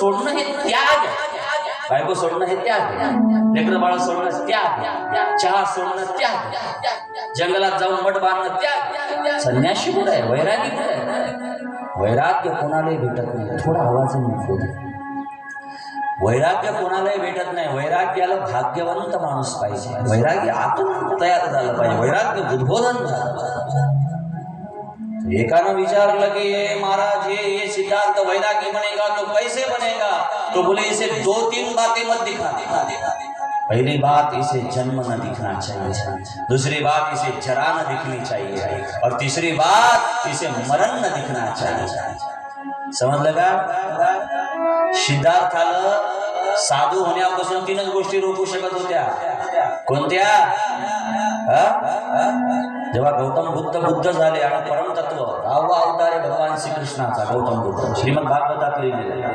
सोडणं हे त्याग बायको सोडणं हे त्याग आहे. लेकर बाळ सोडणं त्याग चहा सोडणं त्याग जंगलात जाऊन मठ बांधणं त्याग संन्याशी कुठं आहे वैरागी कुठं आहे. वैराग्य कोणालाही भेटत नाही. थोडा आवाज बोल वैराग्य कोणालाही भेटत नाही. वैराग्याला भाग्यवंत माणूस पाहिजे. वैराग्य आतून तयार झालं पाहिजे. वैराग्य उद्बोधन झालं पाहिजे. एकानं विचारलं कि ये महाराज, ये ये सिद्धांत तो वैराग्य बनेगा तो कैसे बनेगा? तो बोले, इसे दो तीन बातें मत दिखा दिखा दिखा पहली बात, इसे जन्म न दिखना चाहिए। दूसरी बात, इसे जरा न दिखनी चाहिए। और तीसरी बात, इसे मरण न दिखना चाहिए। समजलं का सिद्धार्थाला साधू होण्यापासून तीनच गोष्टी रोखू शकत कोणत्या? हा? जेव्हा गौतम बुद्ध बुद्ध झाले आणि परमतत्व दहावा अवतार आहे भगवान श्रीकृष्णाचा गौतम बुद्ध. श्रीमद भागवतात लिहिलेला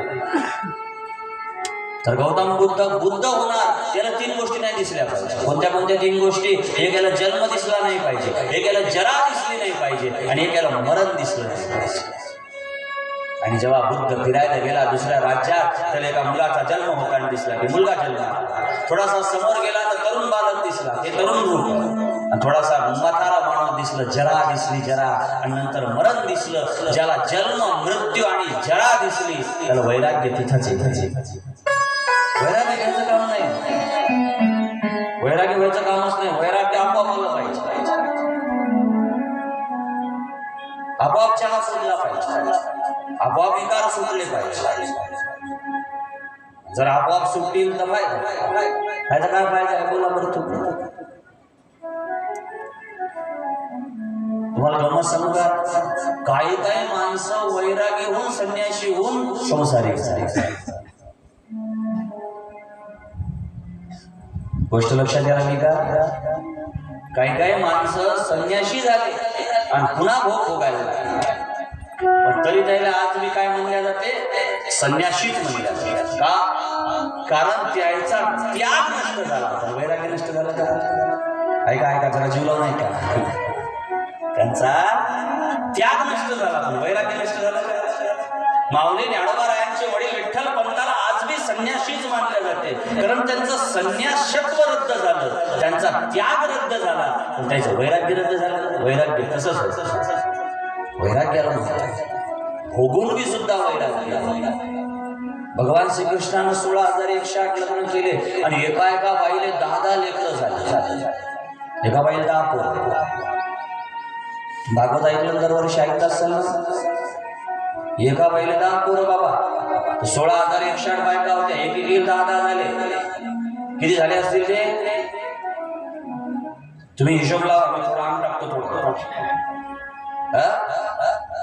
तर गौतम बुद्ध बुद्ध होणार. त्याला तीन गोष्टी नाही दिसल्या पाहिजे. कोणत्या कोणत्या तीन गोष्टी? एकाला जन्म दिसला नाही पाहिजे. एकाला जरा दिसली नाही पाहिजे. आणि एकाला मरण दिसलं नाही पाहिजे. आणि जेव्हा बुद्ध फिरायला गेला दुसऱ्या राज्यात त्याला एका मुलाचा जन्म होताना दिसला. की मुलगा जन्म थोडासा समोर गेला तर तरुण बालक दिसला. ते तरुण रूप. आणि थोडासा म्हातारा दिसलं जरा दिसली जरा. आणि नंतर मरण दिसलं ज्याला जन्म मृत्यू आणि जरा दिसली त्याला वैराग्य तिथंच वैराग्य घ्यायचं काम नाही. वैराग्य व्हायचं कामच नाही. वैराग्य आपोआप आलं पाहिजे. आपोआप चहा सुटला पाहिजे. आपोआप विकार सुटले पाहिजे. जर आपोआप सुटतील तर फायदा फायदा काय फायदा आहे? बोला बरं तुम्ही तुम्हाला गमत सांगू का? काही काही माणसं वैरागी होऊन संन्याशी होऊन संसारी गोष्ट लक्षात यायला मी का काही काही माणसं संन्याशी झाले आणि पुन्हा भोग भोगायला लागले. पण तरी त्याला आज मी काय म्हणल्या जाते? संन्याशीच म्हणल्या जाते. का? कारण त्याचा त्याग नष्ट झाला वैरागी वैराग्य नष्ट झाला का ऐका ऐका जरा जीव लावून ऐका. त्यांचा त्याग नष्ट झाला. वैराग्य नष्ट झाला. माऊली ज्ञानोबारायांचे वडील विठ्ठल पंताला आज बी संन्याशीच मानले जाते. कारण त्यांचं संन्यासत्व रद्द झालं. त्यांचा त्याग रद्द झाला. पण त्याचं वैराग्य रद्द झालं. वैराग्य तसंच होतं वैराग्याला म्हणतात. भोगून बी सुद्धा वैराग्य भगवान श्रीकृष्णानं सोळा हजार एकशे आठ लग्न केले आणि एका एका बाईले दहा दहा लेकरं झाले. एका बाईला दहा पोर. भागवत ऐकलं दरवर्षी ऐकत असाल ना? एका बाईला दहा पोरं बाबा. सोळा हजार एकशे आठ बायका होत्या. एक एक दहा दहा झाले. किती झाले असतील ते? तुम्ही हिशोब लावा. मी थोडा टाकतो थोडं.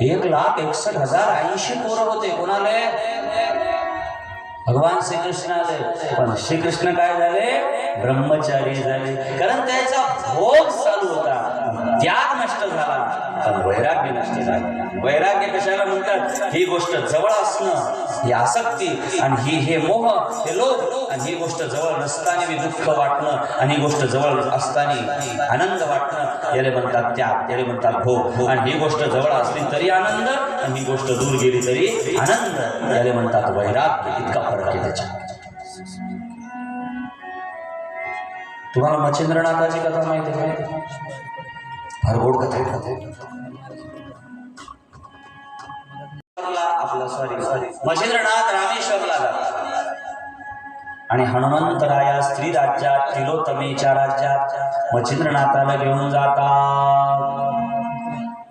एक लाख एकसठ हजार ऐंशी पोरं होते. कोणाले? भगवान श्रीकृष्णाले. पण श्रीकृष्ण काय झाले? ब्रह्मचारी झाले. कारण त्याचा भोग चालू होता. त्याग नष्ट झाला पण वैराग्य नष्ट झालं. वैराग्य कशाला म्हणतात? ही गोष्ट जवळ असणं ही आसक्ती आणि ही हे मोह हे लोभ आणि ही गोष्ट जवळ नसताना मी दुःख वाटणं आणि ही गोष्ट जवळ असताना आनंद वाटणं याला म्हणतात त्याग त्याला म्हणतात भोग. आणि ही गोष्ट जवळ असली तरी आनंद आणि ही गोष्ट दूर गेली तरी आनंद याला म्हणतात वैराग्य. इतका फरक आहे त्याच्या तुम्हाला मच्छिंद्रनाथाची कथा माहिती आहे फार गोड कथा आहे. आपला सॉरी सॉरी मच्छिंद्रनाथ रामेश्वरला आणि हनुमंतराया स्त्री राज्यात तिलोतमेच्या राज्यात मच्छिंद्रनाथाला घेऊन जातात.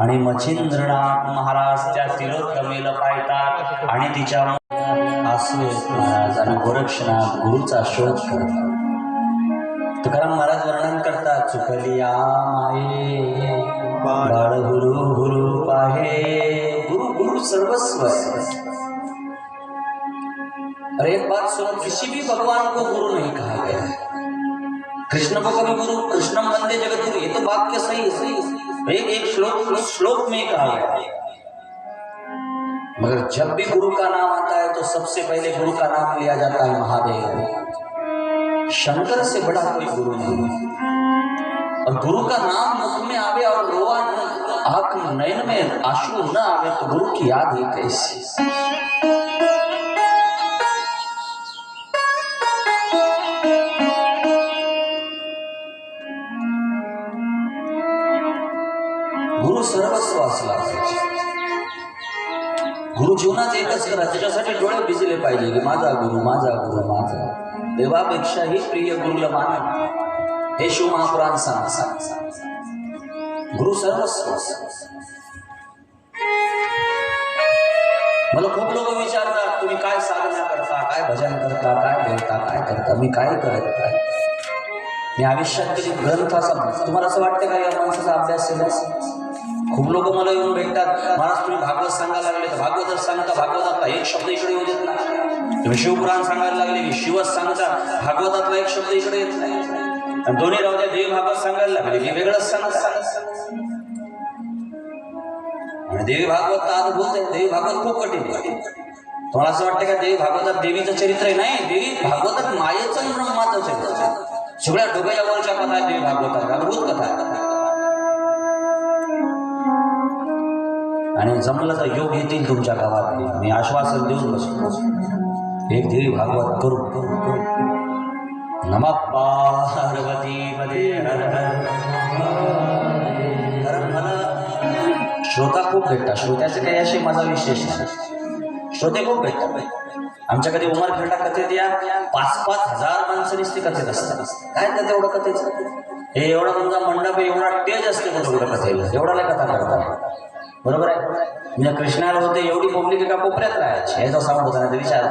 आणि मच्छिंद्रनाथ महाराज त्या तिलोतमेला पाहतात आणि तिच्या महाराज आणि गोरक्षनाथ गुरुचा शोध करतात. तुकाराम महाराज वर्णन करतात चुकलिया माई बाळ गुरु गुरु पाहे। गुरु गुरु सर्वस्व अरे एक बात सुनो, किसी भी भगवान को गुरु नहीं कहा गया है। कृष्ण को कभी गुरु कृष्णम वंदे जगत गुरु, ये तो वाक्य सही है। सही एक एक श्लोक श्लोक में कहा गया है। मगर जब भी गुरु का नाम आता है तो सबसे पहले गुरु का नाम लिया जाता है महादेव। शंकर से बड़ा कोई गुरु नहीं और गुरु का नाम मुख में आवे और रोआ न आंख नयन में आंसू न आवे तो गुरु की याद ही कैसी? गुरु सर्वस्व असला पाहिजे गुरु जीवनात एकच करा त्याच्यासाठी डोळे भिजले पाहिजे. की माझा गुरु माझा गुरु. माझा देवापेक्षाही प्रिय गुरुला माना हे शिव महापुराण सांग सांग गुरु सर्वस्व. मला खूप लोक विचारतात तुम्ही काय साधना करता? काय भजन करता? काय बोलता काय करता? मी काय करत काय मी आयुष्यात कधी ग्रंथ असा तुम्हाला असं वाटतं का या माणसाचा अभ्यास केला? खूप लोक मला येऊन भेटतात महाराज तुम्ही भागवत सांगायला लागले. तर भागवतच सांगता भागवतातला एक शब्द इकडे येऊ देत नाही. तुम्ही शिवपुराण सांगायला लागले की शिवच सांगता भागवतातला एक शब्द इकडे येत नाही. आणि दोन्ही राहू द्या देवी भागवत सांगायला लागले मी वेगळंच सांगत सांगत आणि देवी भागवत अद्भुत आहे. बोलते देवी भागवत खूप कठीण तुम्हाला असं वाटतं का देवी भागवतात देवीचं चरित्र आहे? नाही देवी भागवतात मायेचं ब्रह्माचं चरित्र आहे. सगळ्या डोक्याच्या वरच्या कथा आहेत देवी भागवतात. अद्भुत कथा आणि जमलं तर योग येतील तुमच्या गावात. मी आश्वासन देऊन बसतो. एक देवी भागवत करू करू करू. नम पार्वती पदे हर हर कारण मला श्रोता खूप भेटतात. श्रोत्याचे काही असे माझा विशेष नाही. श्रोते खूप भेटतात. आमच्या कधी उमर उमरखेडला कथेत या पाच पाच हजार माणसं ते कथेत असतात. काय कथे एवढं कथेचं हे एवढा तुमचा मंडप एवढा टेज असते कुठं कुठं कथेला एवढाला कथा करता. बरोबर आहे? म्हणजे कृष्णाला होते एवढी पब्लिक एका कोपऱ्यात राहायची. ह्याचा साऊंड होता नाही विचार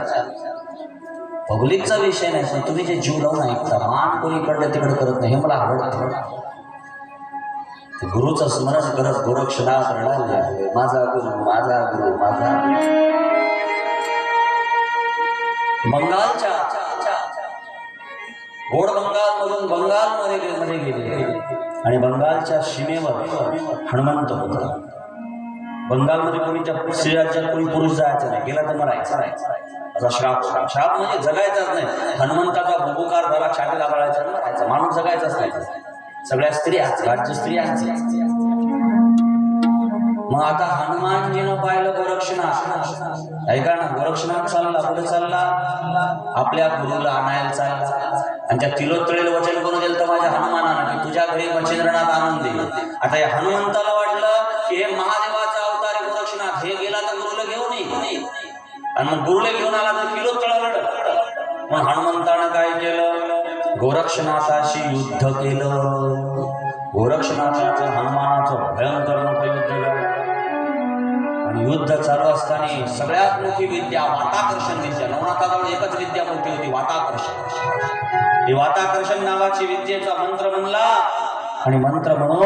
पब्लिकचा विषय नाही पण तुम्ही जे जीव लावून ऐकता मान कोणी इकडलं तिकडे करत नाही हे मला आवडतं. गुरुचं स्मरण करत गोरक्षनाथ रडाले माझा गुरु माझा गुरु माझा बंगालच्या गोड बंगाल मधून बंगाल मध्ये मध्ये गेले. आणि बंगालच्या सीमेवर हनुमंत होता. बंगालमध्ये कोणी स्त्रियाच्या कोणी पुरुष जायचं नाही. गेला तर मरायचं. असा श्राप होता. श्राप म्हणजे जगायचाच नाही. हनुमंताचा बुबुकार झाला छाती लागायचा मरायचा. माणूस जगायचाच नाही. सगळ्या स्त्रिया घरच्या स्त्रिया मग आता हनुमानजीनं पाहिलं गोरक्षनाथ. ऐका ना गोरक्षनाथ चालला. पुढे चालला? आपल्या गुरुला आणायला चालला. आणि त्या तिलोत्तळेला वचन करून दिलं तर माझ्या हनुमानानं. की तुझ्या घरी मच्छिंद्रनाथ आणून दे. आता या हनुमंताला वाटलं की हे महादेव आणि मग गुरुला घेऊन आला तर किलो लढत मग हनुमंतानं काय केलं? गोरक्षनाथाशी युद्ध केलं. गोरक्षनाथाचं हनुमानाचं भयंकर मोठं युद्ध झालं. आणि युद्ध चालू असताना सगळ्यात मोठी विद्या वाताकर्षण विद्या. नवनाथाजवळ एकच विद्या मोठी होती वाताकर्षण. ही वाताकर्षण नावाची विद्येचा मंत्र म्हणला आणि मंत्र म्हणून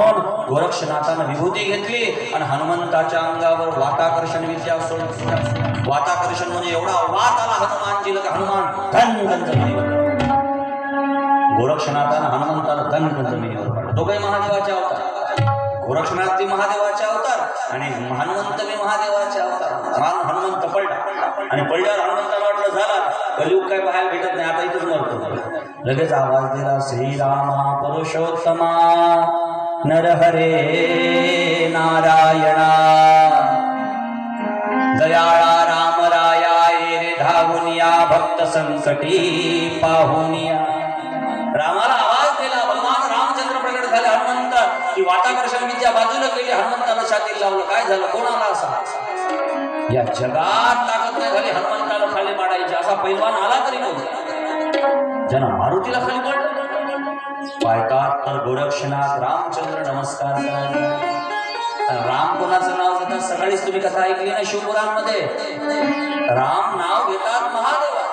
गोरक्षनाथानं विभूती घेतली आणि हनुमंताच्या अंगावर वाताकर्षण विद्या वाताकर्षण म्हणजे एवढा वात आला हनुमानजीला हनुमान धन जमिनीवर गोरक्षनाथानं हनुमंताला धन धन जमिनीवर पडला दोघे महादेवाचे अवतार. गोरक्षनाथ ते महादेवाचे अवतार आणि हनुमंत मी महादेवाचे अवतार. हनुमंत पडला. आणि पडल्यावर हनुमंताला वाटलं झाला. कलयुग काय पाहायला भेटत नाही आता इथंच मरतो. लगेच आवाज दिला श्रीरामा पुरुषोत्तमा नरहरे नारायणा दयाळा राम राया रे धावुनिया भक्त संकटी पाहुनिया रामाला आवाज दिला भगवान रामचंद्र प्रकट झाले हनुमंत की वाताकर्षण विद्या बाजूला केली हनुमंताला छातीला लावलं काय झालं कोणाला असं असा? या जगात ताकद नाही झाली हनुमंताला खाली पाडायची असा पैलवान आला तरी नव्हता ज्यांना मारुतीला खाली पडलं पायतात तर गोरक्षनाथ रामचंद्र नमस्कार राम कोणाचं नाव घेतात? सकाळीच तुम्ही कथा ऐकली ना शिवपुराणमध्ये? राम नाव घेतात महादेवा.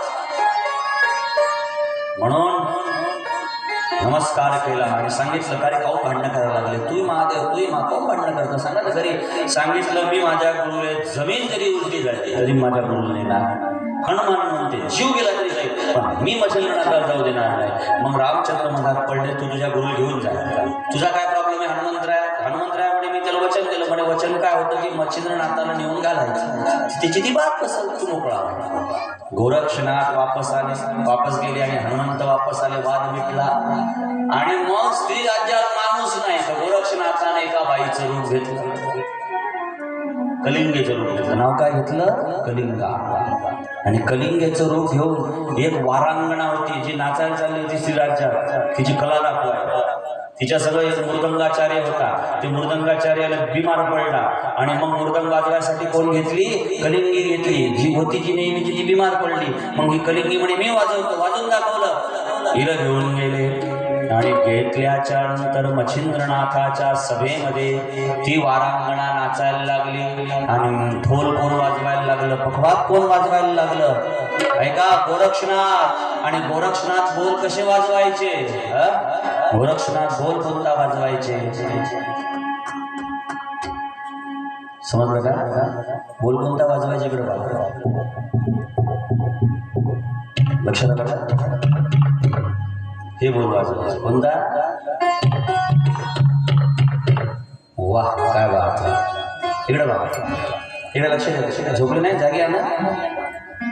नमस्कार केला. आणि सांगितलं का रे काऊन भांडणं करायला लागले. तू महादेव तू मा काऊन भांडणं करतो? सांगा ना जरी. सांगितलं मी माझ्या गुरुले जमीन जरी उलटी जाते तरी माझ्या गुरुने ना हनुमान म्हणते जीव गेला तरी जाईल. पण मी मच्छिंद्रनाथाला जाऊ देणार नाही. मग रामचंद्र मधात पडले तू तुझ्या गुरु घेऊन जा. तुझा काय प्रॉब्लेम आहे हनुमान हनुमंतराय म्हणे मी त्याला वचन दिलं म्हणे वचन काय होतं की मच्छिंद्रनाथाला नेऊन घालायचं. तिची ती बात कसं? तू मोकळा गोरक्षनाथ वापस आले वापस गेले आणि हनुमंत वापस आले वाद मिटला. आणि मग स्त्री राज्यात माणूस नाही तर गोरक्षनाथाने एका बाईचं रूप घेतलं. कलिंगेचं रूप घेतलं. नाव काय घेतलं? कलिंगा. आणि कलिंगेचं रूप घेऊन एक वारांगणा होती जी नाचायला चालली होती श्रीराज्यात तिची कला दाखवाय तिच्या सगळं एक मृदंगाचार्य होता. ते मृदंगाचार्याला बिमार पडला. आणि मग मृदंग वाजवायसाठी कोण घेतली? कलिंगी घेतली. जी होती जी नेहमीची ती बिमार पडली. मग ही कलिंगी म्हणे मी वाजवतो वाजवून दाखवलं. हिला घेऊन गेले. आणि घेतल्याच्या नंतर मच्छिंद्रनाथाच्या सभेमध्ये ती वारांगणा नाचायला लागली. आणि ढोल कोण वाजवायला लागलं? पखवात कोण वाजवायला लागलं? ऐका गोरक्षनाथ. आणि गोरक्षनाथ बोल कसे वाजवायचे? गोरक्षनाथ बोल कोणता वाजवायचे. समजलं का? बोल कोणता वाजवायचे इकडे बघा. लक्षात आलं हे बोल वाजवायचे. कोणता? वाह काय बात इकडे बघा. इकडे लक्ष द्या लक्ष द्या. झोपले नाही? जागी ना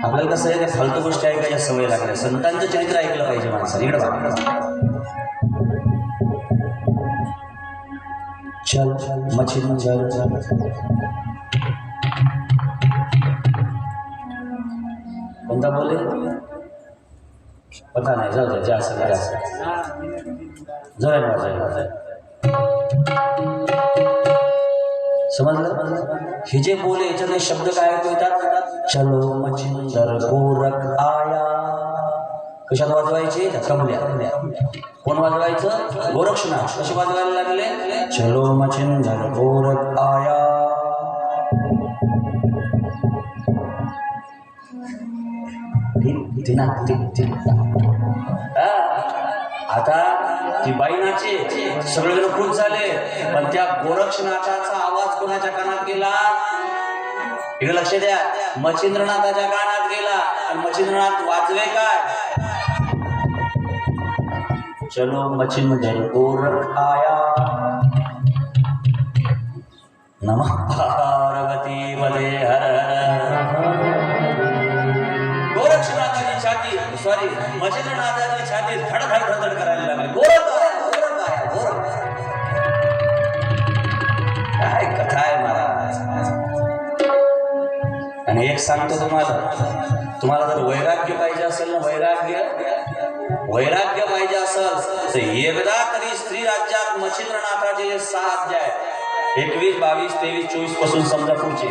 आपल्याला कसं आहे फालतू गोष्टी ऐकायच्या सवय लागल्या. संतांचं चरित्र ऐकलं पाहिजे माणसाने. इकडे बघा. चल मच्छिन चल कोणता बोले? पता नाही जाऊ द्या जास्त जास्त जोराने वाजायला समजलं हे जे बोले याच्यातले शब्द काय ऐकू येतात चलो मच्छिंदर गोरख आया। कशात वाजवायचे? त्या कमल्या कोण वाजवायचं? गोरक्षनाथ कसे वाजवायला लागले? चलो मच्छिंदर गोरख आया. ती- ती- ती- हा. आता ती बाईनाचे. सगळेजण खुश झाले. पण त्या गोरक्षनाथाचा आवाज कोणाच्या कानात गेला? इकडे लक्ष द्या. मच्छिंद्रनाथाच्या कानात गेला. आणि मच्छिंद्रनाथ वाजवे काय? चलो मच्छिंद्र गोरख आया नमः पार्वती पदे हर हर। गोरक्षनाथाची छाती सॉरी मच्छिंद्रनाथाची छाती धड धड धड धड करायला लागली. गोरख आया, गोरख आया, गोरख काय कथा आहे महाराज? आणि एक सांगतो तुम्हाला तुम्हाला जर वैराग्य पाहिजे असेल ना वैराग्य वैराग्य पाहिजे असेल तर एकदा तरी स्त्री राज्यात मच्छिंद्रनाथाचे जे सहा अध्याय एकवीस बावीस तेवीस चोवीस पासून समजा पुढचे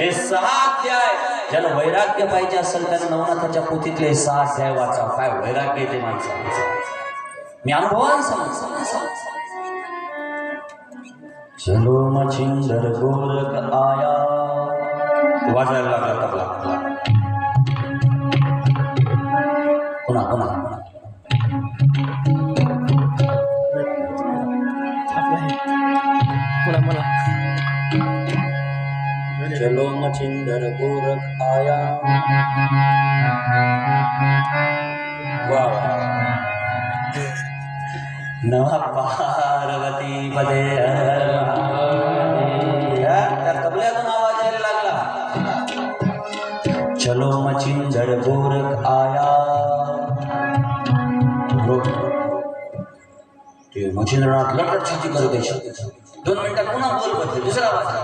हे सहा अध्याय ज्याला वैराग्य पाहिजे असेल त्यानं नवनाथाच्या पोथीतले सहा अध्याय वाचा काय वैराग्य येते माणसाला मी अनुभवान चलो मच्छिंदर गोरख आया। वाजायला लागला तबला पुन्हा पुन्हा चलो मच्छिंदर गोरख आया। वा वा नमः पार्वती पदे त्या तबल्यातून आवाज यायला लागला. चलो मच्छिंदर गोरख आया। ते मच्छिंद्रनाथ लटट छाती करत आहे. दोन मिनिटात पुन्हा बोल बदले. दुसरा आवाज.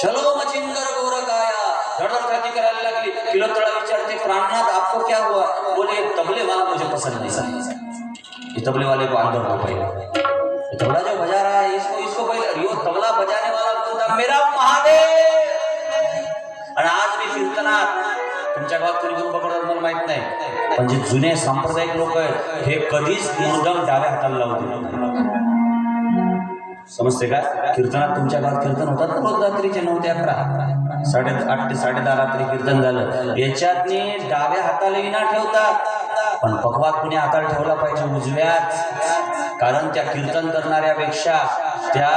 चलो मचिंदर गोरख आया धड़धड़ छाती करायला लागली. किलोतड़ा विचारते प्राणनाथ आपको क्या हुआ? बोले तबले वाला मुझे पसंद नहीं ये तबले वाले को अंदर हो पाएगा तबला जो बजा रहा है इसको इसको कोई यो तबला बजाने वाला बोलता मेरा महादेव। आणि आज मी कीर्तनात तुमच्या गावात तरी गुरु पकडतात मला माहीत नाही. पण जे जुने सांप्रदायिक लोक आहेत हे कधीच मुर्दम डाव्या हाताला लावून समजते का? कीर्तनात तुमच्या गावात कीर्तन होतात ना रोज रात्रीचे नऊ ते अकरा. साडे आठ ते साडे दहा रात्री कीर्तन झालं. याच्यात डाव्या हाताला विना ठेवतात. पण पकवात कुणी हाताला ठेवला पाहिजे उजव्यात? कारण त्या कीर्तन करणाऱ्यापेक्षा त्या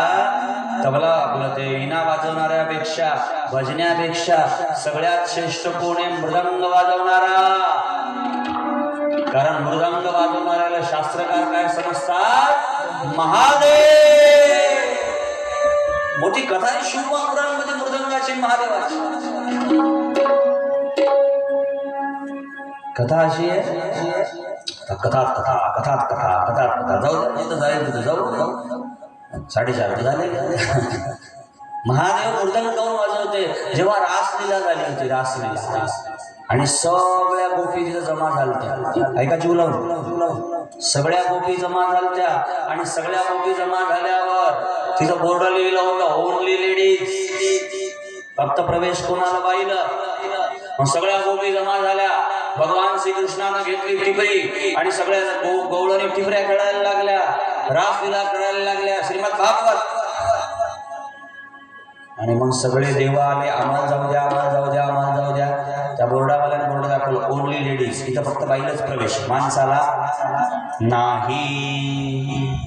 तबला आपलं ते इना वाजवणाऱ्यापेक्षा भजण्यापेक्षा सगळ्यात श्रेष्ठ कोण आहे? मृदंग वाजवणारा. कारण मृदंग वाजवणाऱ्याला शास्त्रकार काय समजतात? महादेव. कथा आहे शिवपुराणमध्ये मृदंगाची महादेवाची. कथा अशी आहे. आता कथात कथा कथात कथा कथात कथा. जाऊ दे, जिथं जाऊ जाऊ साडेचार झाले महादेव मृदंग गाऊन वाजवते. जेव्हा रासलीला झाली होती रासलीला. आणि सगळ्या गोपी तिथं जमा झालत्या. ऐका जीव लावून. सगळ्या गोपी जमा झालत्या आणि सगळ्या गोपी जमा झाल्यावर तिथं बोर्ड लिहिलं होता ओनली लेडीज फक्त प्रवेश कोणाला पाहिलं? मग सगळ्या गोपी जमा झाल्या. भगवान श्रीकृष्णानं घेतली टिपरी आणि सगळ्या गो टिपऱ्या खेळायला लागल्या. रासलीला खेळायला लागल्या. श्रीमद भागवत. आणि मग सगळे देव आले. आम्हाला जाऊ द्या आम्हाला जाऊ द्या आम्हाला जाऊ द्या. त्या बोर्डावाल्याने बोर्ड दाखवलं ओनली लेडीज इथं फक्त बाईलाच प्रवेश. माणसाला नाही.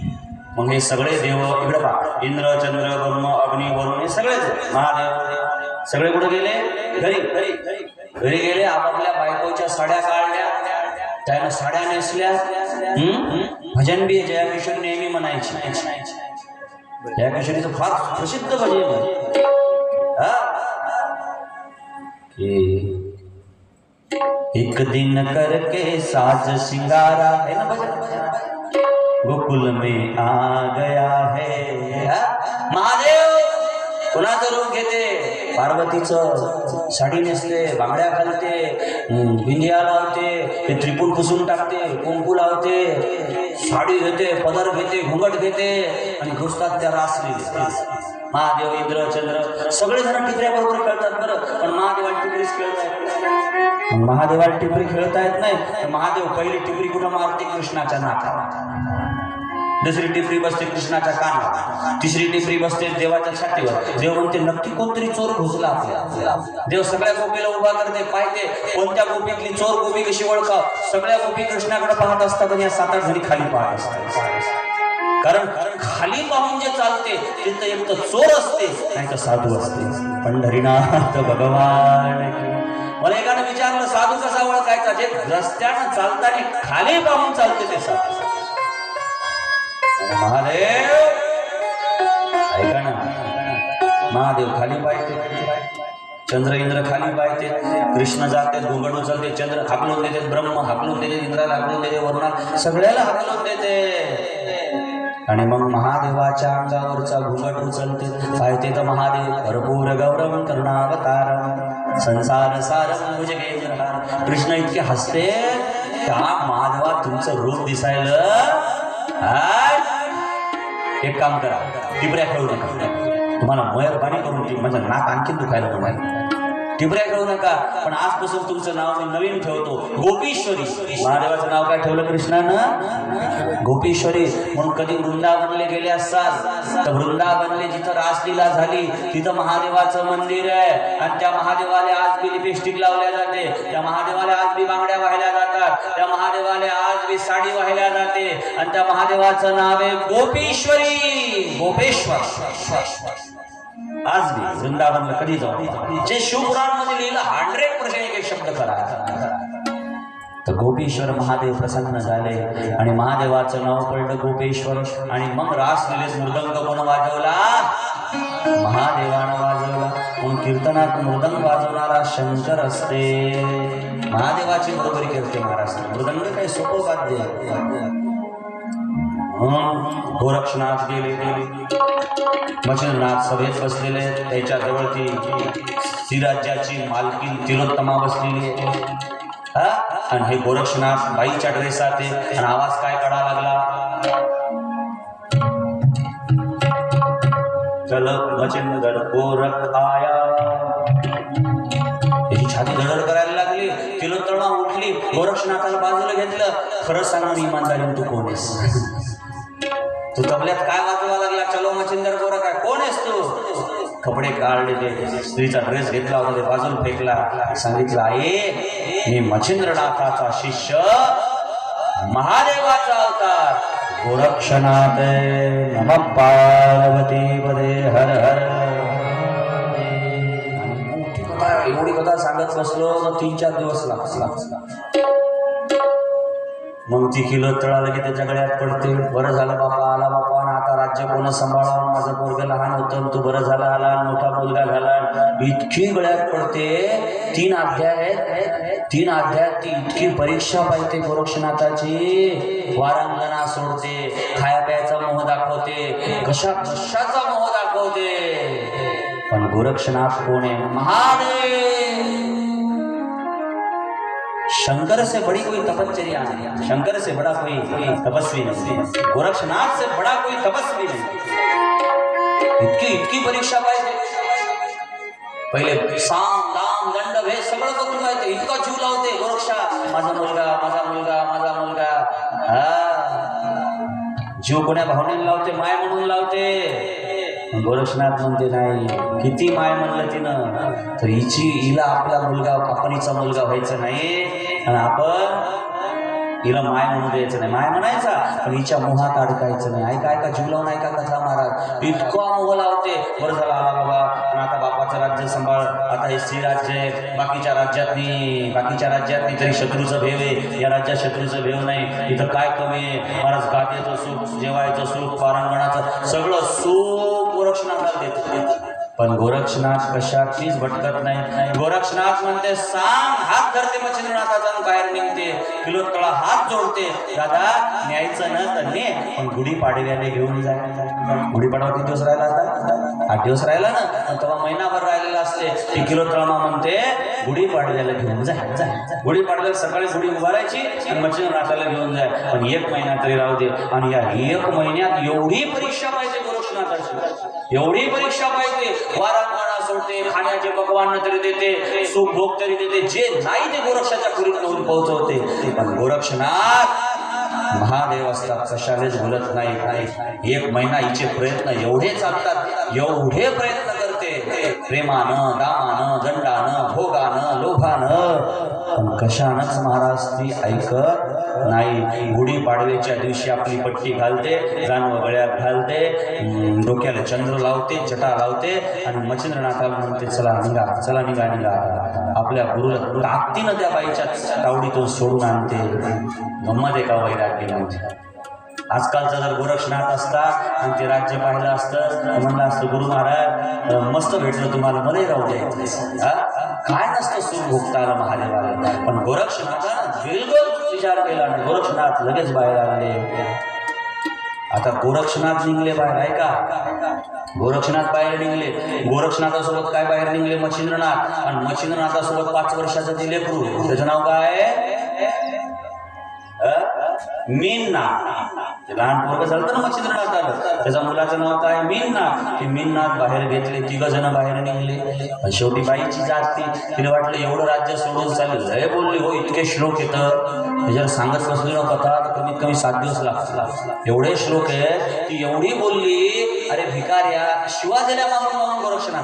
मग हे सगळे देव इकडे पहा. इंद्र चंद्र ब्रह्म अग्नी वरुण हे सगळेच महादेव सगळे कुठे गेले? घरी. घरी घरी गेले आपापल्या बायकोच्या साड्या काढल्या. त्यानं साड्या नेसल्या. भजन बी जया किशोर नेहमी म्हणायची. जया किशोरीचं फार प्रसिद्ध भजन आहे. हा? एक दिन करके साज सिंगारा है ना भजन? गोकुल में आ गया है। महादेव कुणाचं रूप घेते। पार्वतीचं साडी नेसते बांगड्या घालते बिंदिया लावते ते त्रिपूर पुसून टाकते कुंकू लावते साडी घेते पदर घेते घुंगट घेते आणि घुसतात त्या रासली महादेव इंद्र चंद्र सगळे जण टिकऱ्या बरोबर खेळतात बरं पण महादेवाला टिकरीच खेळतायत महादेवाला टिपरी खेळता येत नाही. तर महादेव पहिली टिपरी कुठं मारते? कृष्णाच्या नाकाला दुसरी टिपरी बसते कृष्णाच्या कानावर. तिसरी टिपरी बसते देवाच्या छातीवर. देव म्हणते नक्की कोणतरी चोर घुसला आपल्या देव सगळ्या गोपीला उभा करते पाहते कोणत्या गोपीतली चोर गोपी कशी ओळख सगळ्या गोपी कृष्णाकडे पाहत असतात आणि या सात आठ जणी खाली पाहत असतात. कारण कारण खाली पाहून जे चालते तिथं एक तर चोर असते नाही तर साधू असते. पंढरीनाथ भगवान मला एकाने विचारलं साधू कसा ओळखायचा जे रस्त्यानं चालताना खाली पाहून चालते ते साधू महादेव ऐका ना. महादेव खाली पाहिजे चंद्र इंद्र खाली पाहिजे कृष्ण जाते घुंगड उचलते चंद्र हाकलून देते ब्रह्म हाकलून देते इंद्राला हाकलून देते वरुणा सगळ्याला हाकलून देते. आणि मग महादेवाच्या अंगावरचा घुंगट उचलते पाहिजे तर महादेव भरपूर गौरव करुणावतारम संसार सार भुजगेंद्रहार कृष्ण इतके हसते त्या महादेवा तुमचं रूप दिसायलं. हाय? एक काम करा टिपऱ्या खेळू नका. तुम्हाला मेहरबानी करून ती माझं नाक आणखीन दुखायला तुम्हाला टिबऱ्या खेळू नका. पण आजपासून तुमचं नाव मी नवीन ठेवतो. गोपीश्वरी. महादेवाचं नाव काय ठेवलं कृष्णानं? गोपीश्वरी. म्हणून कधी वृंदावनले गेले असतात तर वृंदावनले जिथं रासलीला झाली तिथं महादेवाचं मंदिर आहे. आणि त्या महादेवाला आज बी लिपस्टिक लावल्या जाते. त्या महादेवाला आज बी बांगड्या वाहिल्या जातात. त्या महादेवाला आज बी साडी वाहिल्या जाते. आणि त्या महादेवाचं नाव आहे गोपीश्वरी. गोपेश्वर. आज बी वृंदावनला कधी जाऊ जे शिवपुराणमध्ये लिहिलं हंड्रेड पर्सेंट एक शब्द करा. तर गोपीश्वर महादेव प्रसन्न झाले आणि महादेवाचं नाव पडलं गोपेश्वर आणि मग रास लिहिलेस मृदंग कोण वाजवला? महादेवानं वाजवला. म्हणून कीर्तनात मृदंग वाजवणारा शंकर असते. महादेवाची बरोबरी करते महाराष्ट्र मृदंग काही सोपं वाद्य म्हणून गोरक्षनाथ गेले. गेले मच्छिंद्रनाथ सभेत बसलेले त्याच्याजवळ ती श्रीराज्याची मालकी तिलोत्तमा बसलेली आहे. आणि हे गोरक्षनाथ बाईच्या ड्रेसात आणि आवाज काय काढा लागला? चल मच्छिंद्र गोरख आया. त्याची छाती धडध करायला लागली. तिलोत्तमा उठली. गोरक्षनाथाला बाजूला घेतलं. खरं सांगून इमानदारी तू कोणीस तू तबल्यात काय वाजवा लागला? चलो मच्छिंदर गोरा काय? कोण आहेस तू? कपडे काढले ते. स्त्रीचा ड्रेस घेतला होता ते बाजूला फेकला. सांगितलं आहे मी मच्छिंद्रनाथाचा शिष्य. महादेवाचा अवतार. गोरक्षनाथ नम पार्वती पदे हर हर. मोठी कथा एवढी कथा सांगत बसलो तीन चार दिवस लागला. मग ती किलो तळालं की त्याच्या गळ्यात पडते. बरं झालं बापा आला बापा आणि आता राज्य कोण सांभाळा? माझं पोरग लहान होतं तू बरं झाला आला मोठा मुलगा झाला. इतकी गळ्यात पडते. तीन अध्याय आहेत तीन अध्याय ती इतकी परीक्षा पाहिजे गोरक्षनाथाची. वारांगणा सोडते खाया प्यायचा मोह दाखवते कशा कशाचा मोह दाखवते. पण गोरक्षनाथ कोण आहे? महादेव! शंकर से बड़ी कोई तपश्चर्या नहीं शंकर से बड़ा कोई कोई तपस्वी नहीं गोरक्षनाथ से बड़ा कोई तपस्वी नहीं। इतकी इतकी परीक्षा पाहिजे पहिले साम दाम दंड हे सगळं करून पाहिजे इतका जीव लावते गोरक्षा। माझा मुलगा माझा मुलगा माझा मुलगा। हा। जीव कोण्या भावनेने लावते माय म्हणून लावते। गोरक्षनाथ म्हणते नाही किती माय म्हणलं तिनं तर हिची हिला आपला मुलगा आपण मुलगा व्हायचा नाही. आणि आपण हिला माय म्हणू द्यायचं नाही. माय म्हणायचा पण हिच्या मोहात अडकायचं नाही. ऐका ऐका जीव लावून ऐका कसा महाराज इतका मोह लावते. बरं झाला आला बाबा. पण आता बापाचं राज्य सांभाळ. आता हे स्त्री राज्य आहे. बाकीच्या राज्यातनी बाकीच्या राज्यातनी तरी शत्रूचं भेव आहे. या राज्यात शत्रूचं भेव नाही. इथं काय कमी आहे? महाराज गाद्याचं सुख जेवायचं सुख पारांगणाचं सगळं सुख गोरक्षनाथाला देत पण गोरक्षनाथ कशाचीच भटकत नाही. गोरक्षनाथ म्हणते सांग हात धरते मच्छिंद्रनाथाचा आणि बाहेर निघते. किलोतळा हात जोडते. दादा न्यायचं न तर ने पण गुढीपाडव्याने घेऊन जाय गुढीपाडवा किती दिवस राहिला आता? आठ दिवस राहिला ना? आणि तेव्हा महिनाभर राहिलेला असते. ती किलोतळमा म्हणते गुढीपाडव्याला घेऊन जाय जाय गुढीपाडव्याला सकाळी गुढी उभारायची आणि मच्छिंद्रनाथाला घेऊन जाय पण एक महिना तरी राहू दे. आणि या एक महिन्यात एवढी परीक्षा पाहिजे गोरक्षनाथाची. एवढी परीक्षा पाहिजे. देते खाण्याचे पकवान तरी देते सुख भोग तरी देते जे नाही ते गोरक्षाच्या खुरीत नेऊन पोहोचवते. पण गोरक्षनाथ. महादेव असतात कशालेच बोलत नाही. नाही एक महिना हिचे प्रयत्न एवढे चालतात एवढे प्रयत्न करते. प्रेमानं दामानं दंडानं भोगानं लोभानं कशानच महाराज ती ऐकत नाही. गुढीपाडव्याच्या दिवशी आपली पट्टी घालते जानवं गळ्यात घालते डोक्याला चंद्र लावते जटा लावते आणि मच्छिंद्रनाथाला म्हणते चला निघा चला निघा निघा. आपल्या गुरुला ताकदीनं त्या बाईच्या तावडीतून सोडून आणते. गंमत एका का हो वैराग्य म्हणजे आजकालचा जर गोरक्षनाथ असता आणि ते राज्य पाहिलं असतं म्हणलं असतं गुरु महाराज मस्त भेटलं तुम्हाला मलाही राहू द्यायचं हा? काय नसतं सुख भोगता महादेवाला? पण गोरक्षनाथानं बिलकुल विचार केला आणि गोरक्षनाथ लगेच बाहेर आले. आता गोरक्षनाथ निघले बाहेर ऐका गोरक्षनाथ बाहेर निघले. गोरक्षनाथासोबत काय बाहेर निघले? मच्छिंद्रनाथ. आणि मच्छिंद्रनाथासोबत पाच वर्षाचं दिले गुरु त्याचं नाव काय? मीनना. ते लहान पोरग झालं ना मच्छिंद्रनाथ आलं. त्याच्या मुलाचं नाव काय? मीननाथ ते मीननाथ बाहेर घेतले तिघ जण बाहेर निघले. पण शेवटी बाईची जात ती. तिला वाटलं एवढं राज्य सोडून चालेल. लय बोलली हो इतके श्लोक येतं. त्याच्यावर सांगत बसली ना कथा तर कमीत कमी सात दिवस लागतात एवढे श्लोक आहे ती एवढी बोलली अरे भिकाऱ्या शिवा मागून मागून गोरक्षणात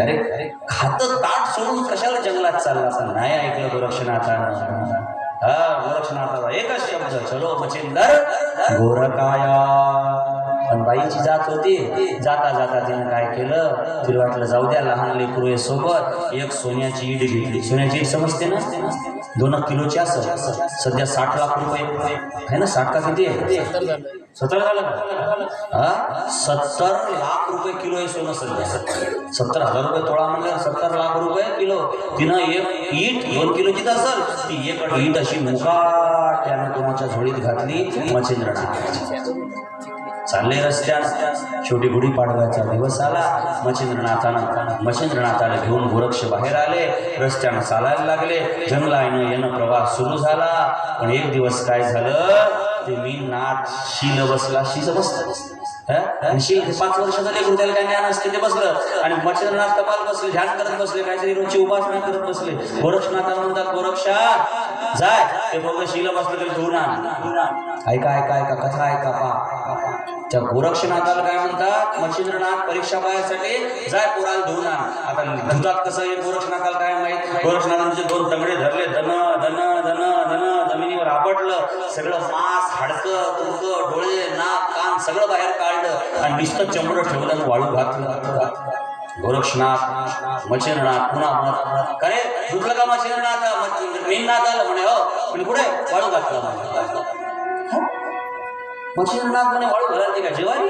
अरे अरे खातं ताट सोडून कशाला जंगलात चालला? असं नाही ऐकलं गोरक्षनाथानं हा गोरक्षनाथाचा एकच शब्द चलो मचिंदर गोरकाया. पण बाईची जात होती. जाता जाता तिने काय केलं? तिला वाटलं जाऊ द्या लहान लेकरू सोबत. एक सोन्याची ईड घेतली. सोन्याची ईड समजते ना? दोन किलोची असं. सध्या साठ लाख रुपये. आहे ना? साठ का किती आहे? सत्तर झालं. हा? सत्तर लाख रुपये किलो आहे सोनं सध्या. सत्तर हजार रुपये तोळा म्हणजे सत्तर लाख रुपये किलो. तिनं एक ईट दोन किलोची तर असेल. ती एक ईट अशी मुकाट त्यानं कोणाच्या झोळीत घातली? मच्छिंद्रनाथ चालले रस्त्यात शेवटी गुढी पाडव्याचा दिवस आला. मच्छिंद्रनाथानं मच्छिंद्रनाथाला घेऊन गोरक्ष बाहेर आले. रस्त्यानं चालायला लागले. जंगला येणं येणं प्रवास सुरू झाला. पण एक दिवस काय झालं? ते मी नाथ शिल बसला. शीच बसला. पाच वर्षाचं लेकरू त्याला काय ज्ञान असते ते बसलं. आणि मच्छिंद्रनाथ कपाल बसले ध्यान करत बसले काहीतरी रोजची उपासना करत बसले. गोरक्षनाथाला म्हणतात गोरक्षा जाय. ते बघ शील बसलं तरी धुना ऐका ऐका ऐका कथा ऐका पा त्या गोरक्षनाथाला काय म्हणतात मच्छिंद्रनाथ परीक्षा पाहायसाठी जाय पोराला धुवून आता धुतात कसं हे गोरक्षनाथाला काय माहीत? गोरक्षनाथांचे दोन तंगडे धरले धन धन धन धन राबडलं सगळं मांस हाडकं तुमकं डोळे नाक कान सगळं बाहेर काढलं आणि नुसतं चमडं ठेवलं वाळू घातलं. गोरक्षनाथ मच्छिंद्रनाथ पुन्हा म्हणत का रे? का मच्छिंद्रनाथ? मेननाथ आलं म्हणे हो. म्हणे कुठे? वाळू घातलं. मच्छिंद्रनाथ म्हणे वाळू घालायची का? जेवारी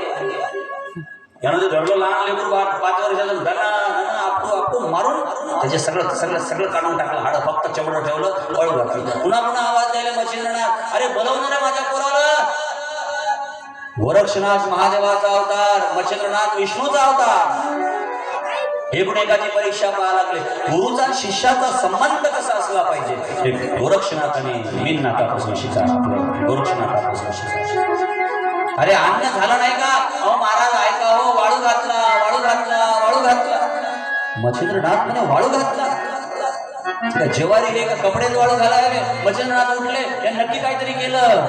यानं जे धरलं लहान लेकरू पाच वर्षाचं धना धना आपटू आपटू मारून त्याचे सगळं सगळं सगळं काढून टाकलं. हाडं फक्त चमडं ठेवलं वाळू घातली पुन्हा पुन्हा आवाज द्यायला मच्छिंद्रनाथ अरे बोलवणार आहे माझ्या पोराला. गोरक्षनाथ महादेवाचा अवतार मच्छिंद्रनाथ विष्णूचा अवतार. हे पण एकाची परीक्षा पाहायला लागले. गुरुचा शिष्याचा संबंध कसा असला पाहिजे? हे गोरक्षनाथाने बिन शिका. गोरक्षनाथापासून शिका. अरे अन्न झालं नाही का? अहो महाराज ऐका हो वाळू घातला वाळू घातला वाळू घातला. मच्छिंद्रनाथ म्हणे वाळू घातला. जेवारी हे का कपडे वाळू घालाय मच्छिंद्रनाथ उठले या नक्की काहीतरी केलं.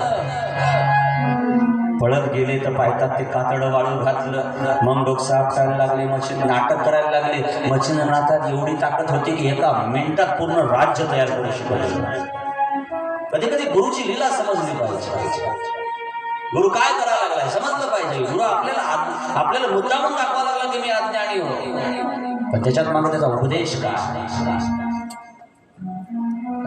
पळत गेले तर पायतात ते कातड वाळू घातलं. मग डोकसा करायला लागले मच्छिंद्र नाटक करायला लागले. मच्छिंद्रनाथात एवढी ताकद होती की एका मिनिटात पूर्ण राज्य तयार करू शकत कधी कधी गुरुची लीला समजली पाहिजे. गुरु काय करायला लागलाय? समजलं पाहिजे. गुरु आपल्याला आद- आपल्याला मुद्दामून दाखवा लागला की मी अज्ञानी हो पण त्याच्यात मला त्याचा उपदेश का?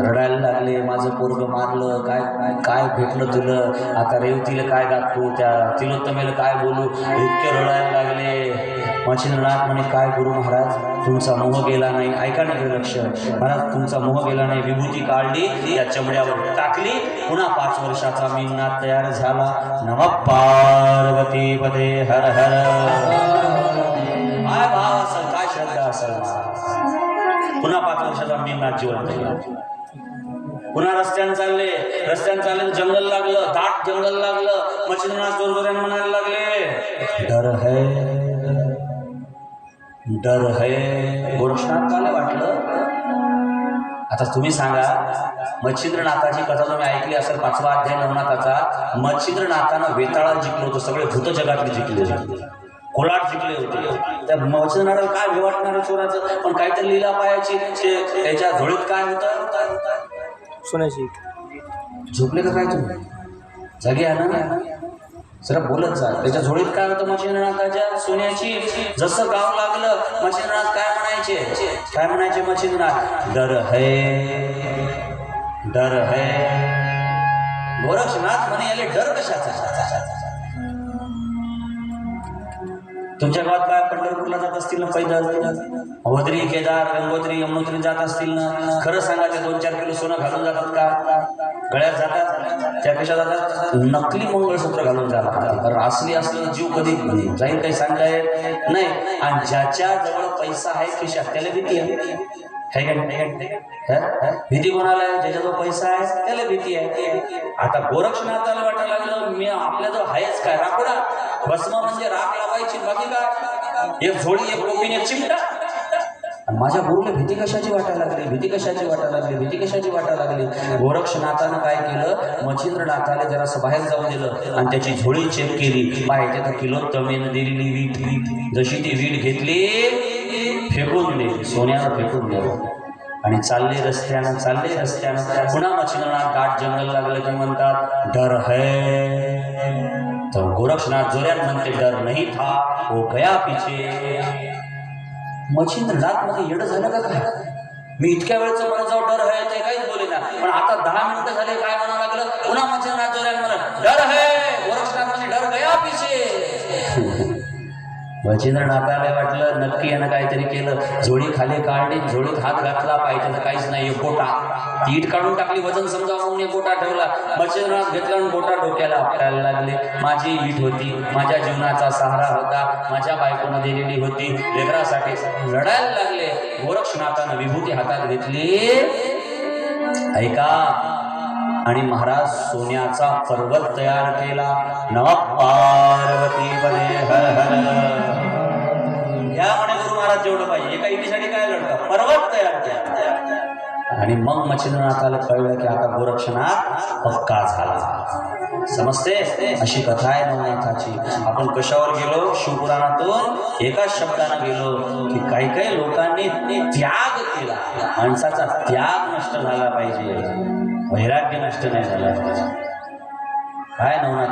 रडायला लागले माझं पोरग मारलं काय काय काय भेटलं तुला? आता रेवतीला काय दाखवू त्या? तिलोत्तमेला काय बोलू? इतके रडायला लागले. मच्छिंद्रनाथ म्हणे काय गुरु महाराज तुमचा मोह गेला नाही. ऐका नाही लक्ष. महाराज तुमचा मोह गेला नाही. विभूती काढली या चमड्यावर टाकली. पुन्हा पाच वर्षाचा मी नाथ तयार झाला. नम पार्वती पदे हर हर. काय भाव असेल काय श्रद्धा असेल पुन्हा पाच वर्षाचा मीननाथ जिवंत केला पुन्हा रस्त्याने चालले. रस्त्याने चालले जंगल लागलं. दाट जंगल लागलं. मच्छिंद्रनाथ दोन म्हणायला लागले डर है डर है गोरक्षनाथ काला वाटलं? आता तुम्ही सांगा मच्छिंद्रनाथाची कथा तुम्ही ऐकली असेल पाचवा अध्याय नवनाथाचा मच्छिंद्रनाथानं वेताळा जिंकलं होतं सगळे भूत जगातले जिंकले होते. कोलाट जिंकले होते. त्या मच्छिंद्रनाथाला काय भेवाटणार चोराचं? पण काहीतरी लीला पायाची त्याच्या झोळीत काय होतं? सोन्याची. झोपले का काय तुम्ही? जागे आहे ना? जरा बोलत जा. त्याच्या झोळीत काय होतं मच्छिंद्रनाथाच्या? सोन्याची. जसं गाव लागलं मच्छिंद्रनाथ काय म्हणायचे? काय म्हणायचे मच्छिंद्रनाथ? डर है डर है. गोरक्षनाथ म्हणे याले डर कशाचा? तुमच्या गावात काय पंढरपूरला जात असतील ना पैदल? वद्री केदार गंगोत्री यमुनोत्री जात असतील ना? खरं सांगा ते दोन चार किलो सोनं घालून जातात का? गळ्यात जातात? त्यापेक्षा जातात? नकली मंगळसूत्र घालून जातात. कारण असली असलं जीव कधी जाईल काही सांगता येत नाही. आणि ज्याच्या जवळ पैसा आहे खिशात त्याला भीती आहे. है का भीती कोणाला आहे ज्याच्याजवळ पैसा आहे त्याला भीती आहे. आता गोरक्षनाथाला वाटायला लागलं मी आपल्याजवळ आहेच काय? राखडा भस्म म्हणजे राख लावायची बाकी काय? एक झोळी एक कोपीन एक चिमटा. आणि माझ्या गुरुला भीती कशाची वाटायला लागली? भीती कशाची वाटायला लागली? भीती कशाची वाटायला लागली? गोरक्षनाथानं काय केलं? मच्छिंद्रनाथाला जरासं बाहेर जाऊन दिलं आणि त्याची झोळी चेक केली. पाहिजे तर किलोत्तमेनं दिलेली वीट जशी ती वीट घेतली फेकून दे सोन्याला फेकून दिलं आणि चालले रस्त्यानं चालले रस्त्यानं पुन्हा मच्छिंद्रनाथ दाट जंगल लागलं की म्हणतात डर है. तर गोरक्षनाथ जोऱ्यात म्हणते डर नाही था ओ गया पिछे. मच्छिंद्रनाथमध्ये येडं झालं का काय? मी इतक्या वेळचं म्हणत डर है ते काहीच बोले ना पण आता दहा मिनिटं झाले काय म्हणावं लागलं? पुन्हा मच्छिंद्रनाथ जोऱ्यात म्हणत डर है. मच्छिंद्रनाथाला वाटलं नक्की यानं काहीतरी केलं. झोळी खाली काढली झोळीत हात घातला पाहिजे तर काहीच नाही गोटा. ती काढून टाकली वजन समजा म्हणून गोटा ठेवला. मच्छिंद्रनाथ घेतला आणि गोटा डोक्याला आपटायला लागले. माझी ईट होती माझ्या जीवनाचा सहारा होता माझ्या बायकोनं दिलेली होती. लेकरासाठी लढायला लागले. गोरक्षनाथानं विभूती हातात घेतली. ऐका आणि महाराज सोन्याचा पर्वत तयार केला. नवा पार्वती बने हर हर. या म्हणे गुरु महाराज जेवढं पाहिजे. एका इटीसाठी काय लढतं? पर्वत तयार केला. आणि मग मच्छिंद्रनाथाला कळलं की आता गोरक्षनाथ पक्का झाला. समजते? अशी कथा आहे नवनाथाची. आपण कशावर गेलो? शिवपुराणातून एकाच शब्दानं गेलो की काही काही लोकांनी त्याग केला. माणसाचा त्याग नष्ट झाला पाहिजे. वैराग्य नष्ट नाही झालं काय नवनाथ?